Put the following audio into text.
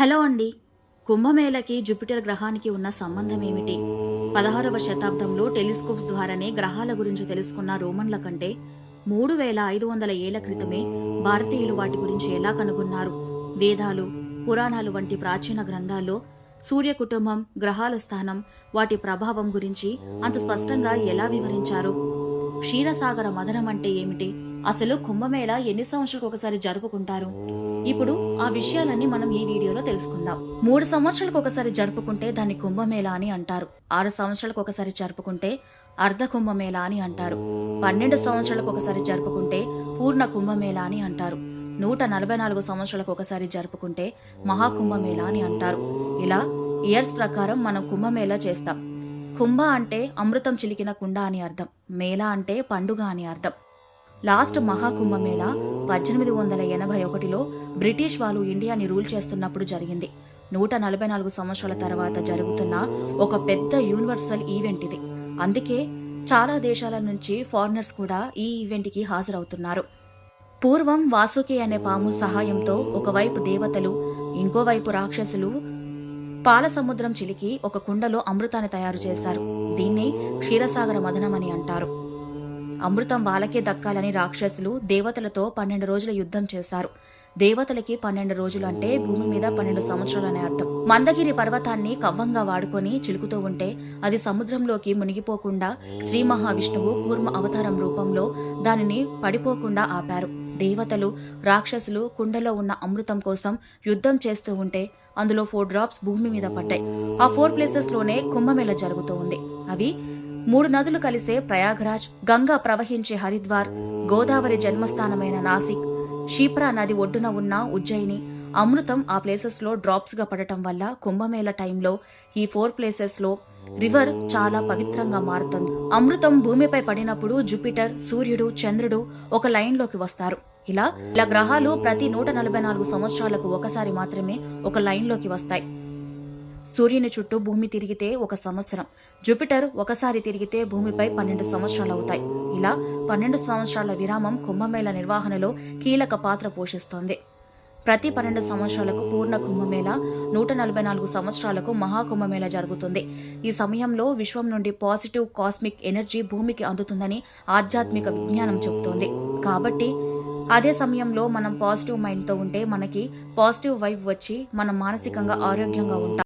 Hello అండి. కుంభమేళకి Jupiter గ్రహానికి ఉన్న సంబంధం ఏమిటి? పదహారవ శతాబ్దంలో టెలిస్కోప్స్ ద్వారానే గ్రహాల గురించి తెలుసుకున్న రోమన్ల కంటే మూడు వేల ఐదు వందల ఏళ్ళ క్రితమే భారతీయులు వాటి గురించి ఎలా కనుగొన్నారు? వేదాలు పురాణాలు వంటి ప్రాచీన గ్రంథాల్లో సూర్య కుటుంబం గ్రహాల స్థానం వాటి ప్రభావం గురించి అంత స్పష్టంగా ఎలా వివరించారు? క్షీరసాగర మదనం అంటే ఏమిటి? అసలు కుంభమేళ ఎన్ని సంవత్సరాలకు ఒకసారి జరుపుకుంటారు? ఇప్పుడు ఆ విషయాలన్నీ మనం ఈ వీడియోలో తెలుసుకుందాం. మూడు సంవత్సరాలకు ఒకసారి జరుపుకుంటే దాన్ని కుంభమేళ అని అంటారు. ఆరు సంవత్సరాలకు ఒకసారి జరుపుకుంటే అర్ధ కుంభమేళ అని అంటారు. పన్నెండు సంవత్సరాలకు ఒకసారి జరుపుకుంటే పూర్ణ కుంభమేళ అని అంటారు. నూట నలభై నాలుగు సంవత్సరాలకు ఒకసారి జరుపుకుంటే మహాకుంభమేళ అని అంటారు. ఇలా ఇయర్స్ ప్రకారం మనం కుంభమేళ చేస్తాం. కుంభ అంటే అమృతం చిలికిన కుండ అని అర్థం. మేళ అంటే పండుగ అని అర్థం. లాస్ట్ మహాకుంభమేళ పద్దెనిమిది వందల ఎనభై ఒకటిలో బ్రిటిష్ వాళ్ళు ఇండియాని రూల్ చేస్తున్నప్పుడు జరిగింది. నూట నలభై నాలుగు సంవత్సరాల తర్వాత జరుగుతున్న ఒక పెద్ద యూనివర్సల్ ఈవెంట్ ఇది. అందుకే చాలా దేశాల నుంచి ఫారినర్స్ కూడా ఈ ఈవెంట్కి హాజరవుతున్నారు. పూర్వం వాసుకి అనే పాము సహాయంతో ఒకవైపు దేవతలు ఇంకోవైపు రాక్షసులు పాలసముద్రం చిలికి ఒక కుండలో అమృతాన్ని తయారు చేశారు. దీన్ని క్షీరసాగర మదనం అని అంటారు. అమృతం వాళ్ళకే దక్కాలని రాక్షసులు దేవతలతో పన్నెండు రోజుల యుద్ధం చేశారు. దేవతలకి పన్నెండు రోజులు అంటే భూమి మీద పన్నెండు సంవత్సరాలనే అర్థం. మందగిరి పర్వతాన్ని కవ్వంగా వాడుకొని చిలుకుతూ ఉంటే అది సముద్రంలోకి మునిగిపోకుండా శ్రీ మహావిష్ణువు కూర్మ అవతారం రూపంలో దానిని పడిపోకుండా ఆపారు. దేవతలు రాక్షసులు కుండలో ఉన్న అమృతం కోసం యుద్ధం చేస్తూ ఉంటే అందులో ఫోర్ డ్రాప్స్ భూమి మీద పడ్డాయి. ఆ ఫోర్ ప్లేసెస్లోనే కుంభమేళ జరుగుతూ ఉంది. అవి మూడు నదులు కలిసే ప్రయాగ్రాజ్ గంగా ప్రవహించే హరిద్వార్ గోదావరి జన్మస్థానమైన నాసిక్ షీప్రా నది ఒడ్డున ఉన్న ఉజ్జయిని అమృతం ఆ ప్లేసెస్లో డ్రాప్స్గా పడటం వల్ల కుంభమేళ టైంలో ఈ ఫోర్ ప్లేసెస్లో రివర్ చాలా పవిత్రంగా మారుతుంది. అమృతం భూమిపై పడినప్పుడు జూపిటర్ సూర్యుడు చంద్రుడు ఒక లైన్లోకి వస్తారు. ఇలా ఇలా గ్రహాలు ప్రతి నూట నలభై నాలుగు సంవత్సరాలకు ఒకసారి మాత్రమే ఒక లైన్లోకి వస్తాయి. సూర్యుని చుట్టూ భూమి తిరిగితే ఒక సంవత్సరం. జూపిటర్ ఒకసారి తిరిగితే భూమిపై పన్నెండు సంవత్సరాలు అవుతాయి ఇలా పన్నెండు సంవత్సరాల విరామం కుంభమేళ నిర్వహణలో కీలక పాత్ర పోషిస్తోంది. ప్రతి పన్నెండు సంవత్సరాలకు పూర్ణ కుంభమేళ నూట నలభై నాలుగు సంవత్సరాలకు మహాకుంభమేళ జరుగుతుంది. ఈ సమయంలో విశ్వం నుండి పాజిటివ్ కాస్మిక్ ఎనర్జీ భూమికి అందుతుందని ఆధ్యాత్మిక విజ్ఞానం చెబుతోంది. కాబట్టి అదే సమయంలో మనం పాజిటివ్ మైండ్తో ఉంటే మనకి పాజిటివ్ వైబ్ వచ్చి మనం మానసికంగా ఆరోగ్యంగా ఉంటాం.